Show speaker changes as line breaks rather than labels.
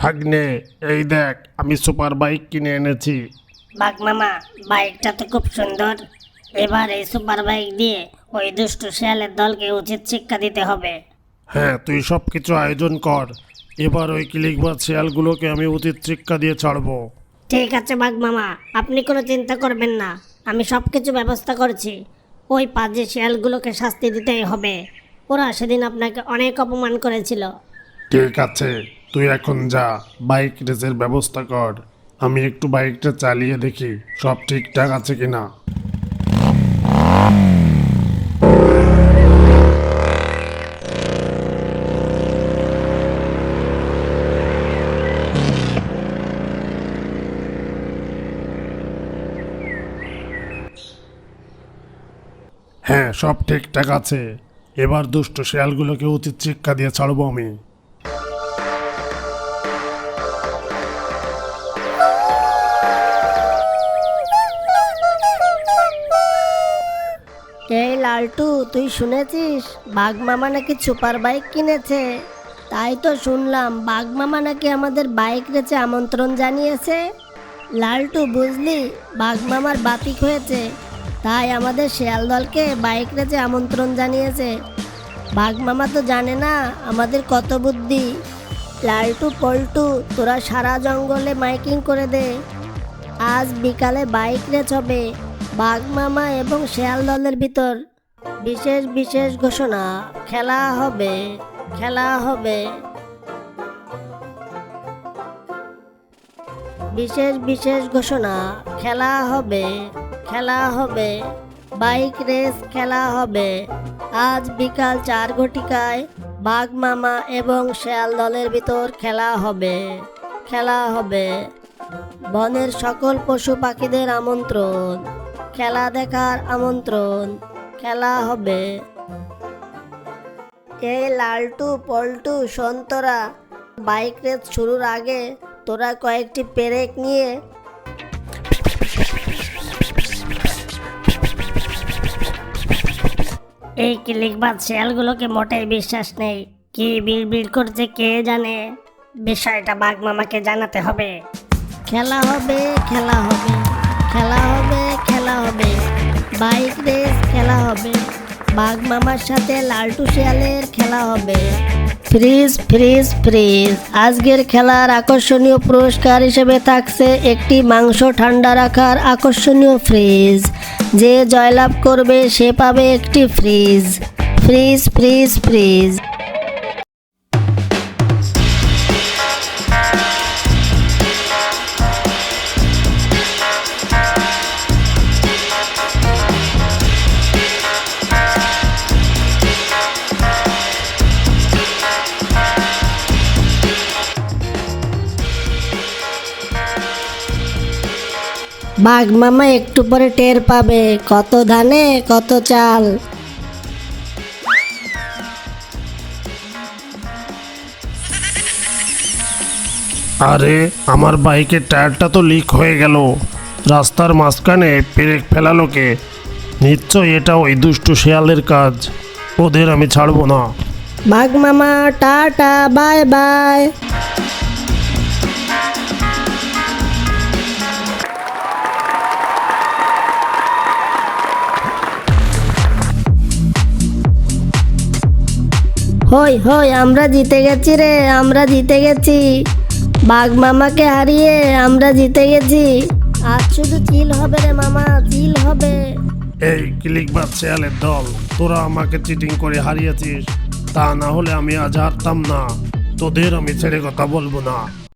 ভাগ্নে এই দেখ আমি সুপার বাইক কিনে এনেছি।
বাঘ মামা বাইকটা তো খুব সুন্দর। এবার এই সুপার বাইক দিয়ে ওই দুষ্টু শেয়ালের দলকে উচিত শিক্ষা দিতে হবে।
হ্যাঁ তুই সব কিছু আয়োজন কর। এবার ওই কিলিকবাজ শেয়ালগুলোকে আমি উচিত শিক্ষা দিয়ে ছাড়বো।
ঠিক আছে মামা আপনি কোনো চিন্তা করবেন না। আমি সব কিছু ব্যবস্থা করছি। ওই পাঁচে শেয়ালগুলোকে শাস্তি দিতেই হবে। ওরা সেদিন আপনাকে অনেক অপমান করেছিল।
ঠিক আছে। তুই এখন যা, বাইক রেসের ব্যবস্থা কর। আমি একটু বাইকটা চালিয়ে দেখি, সব ঠিকঠাক আছে কিনা। হ্যাঁ সব ঠিকঠাক আছে। এবার দুষ্ট শেয়ালগুলোকে উচিত শিক্ষা দিয়ে ছাড়বো আমি।
এই লালটু, তুই শুনেছিস? বাঘ মামা নাকি সুপার বাইক কিনেছে? তাই তো শুনলাম, বাঘ মামা নাকি আমাদের বাইক রেচে আমন্ত্রণ জানিয়েছে। লালটু, বুঝলি? বাঘ মামার বাতিক হয়েছে। তাই আমাদের শেয়াল দলকে বাইক রেচে আমন্ত্রণ জানিয়েছে। বাঘ মামা তো জানে না আমাদের কত বুদ্ধি। লালটু, পল্টু, তোরা সারা জঙ্গলে মাইকিং করে দে। আজ বিকালে বাইক রেস হবে। বাঘ মামা এবং শেয়াল দলের ভিতর বিশেষ বিশেষ ঘোষণা, খেলা হবে খেলা হবে। বিশেষ বিশেষ ঘোষণা, খেলা হবে খেলা হবে। বাইক রেস, খেলা হবে। আজ বিকাল চার ঘটিকায় বাঘ মামা এবং শেয়াল দলের ভিতর খেলা হবে খেলা হবে। বনের সকল পশু পাখিদের আমন্ত্রণ। খেলা দেখার আমন্ত্রণ। খেলা হবে। এই লালটু পল্টু সন্তরা বাইক রেস শুরুর আগে তোরা কয়েকটি পেরেক নিয়ে এই ক্লিকবাদ শেয়ালগুলোকে মোটেই বিশ্বাস নেই। কি বিড় বিড় করছে কে জানে? বিষয়টা বাঘ মামাকে জানাতে হবে। খেলা হবে খেলা হবে খেলা হবে খেলা হবে। বাইক রেস খেলা হবে। বাঘ মামার সাথে লালটু শিয়ালের খেলা হবে। Freeze freeze freeze. আজকের খেলার আকর্ষণীয় পুরস্কার হিসেবে থাকছে একটি মাংস ঠান্ডা রাখার আকর্ষণীয় ফ্রিজ। যে জয়লাভ করবে সে পাবে একটি ফ্রিজ। Freeze freeze fridge. বাঘ মামা একটু পরে টের পাবে। কত ধানে কত চাল।
আরে আমার বাইকের টায়ারটা তো লিক হয়ে গেল। রাস্তার মাঝখানে পেরেক ফেলালো কে? নিশ্চয় এটা ওই দুষ্টু শেয়ালের কাজ। ওদের আমি ছাড়বো না।
বাঘ মামা টাটা বাই বাই। হই হই, আমরা জিতে গেছি রে, আমরা জিতে গেছি। বাঘ মামাকে হারিয়ে আমরা জিতে গেছি। আজ শুধু চিল হবে রে মামা, চিল হবে।
এই ক্লিক বাদ শেয়ালের দল, তোরা আমাকে চিটিং করে হারিয়েছিস। তা না হলে আমি আজ হারতাম না। তোদের আমি ছেড়ে কথা বলব না।